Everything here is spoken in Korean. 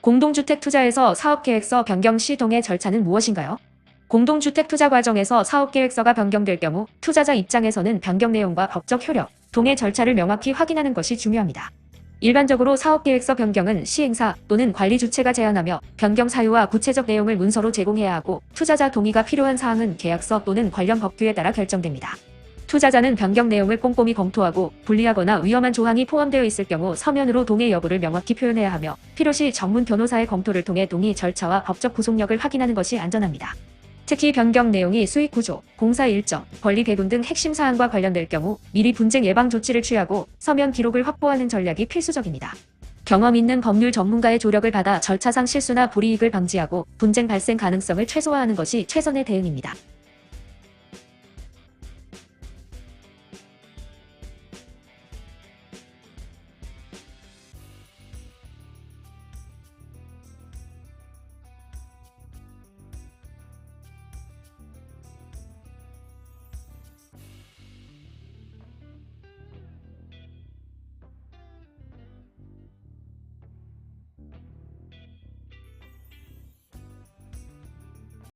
공동주택 투자에서 사업계획서 변경 시 동의 절차는 무엇인가요? 공동주택 투자 과정에서 사업계획서가 변경될 경우 투자자 입장에서는 변경 내용과 법적 효력, 동의 절차를 명확히 확인하는 것이 중요합니다. 일반적으로 사업계획서 변경은 시행사 또는 관리 주체가 제안하며 변경 사유와 구체적 내용을 문서로 제공해야 하고 투자자 동의가 필요한 사항은 계약서 또는 관련 법규에 따라 결정됩니다. 투자자는 변경 내용을 꼼꼼히 검토하고 불리하거나 위험한 조항이 포함되어 있을 경우 서면으로 동의 여부를 명확히 표현해야 하며 필요시 전문 변호사의 검토를 통해 동의 절차와 법적 구속력을 확인하는 것이 안전합니다. 특히 변경 내용이 수익 구조, 공사 일정, 권리 배분 등 핵심 사항과 관련될 경우 미리 분쟁 예방 조치를 취하고 서면 기록을 확보하는 전략이 필수적입니다. 경험 있는 법률 전문가의 조력을 받아 절차상 실수나 불이익을 방지하고 분쟁 발생 가능성을 최소화하는 것이 최선의 대응입니다.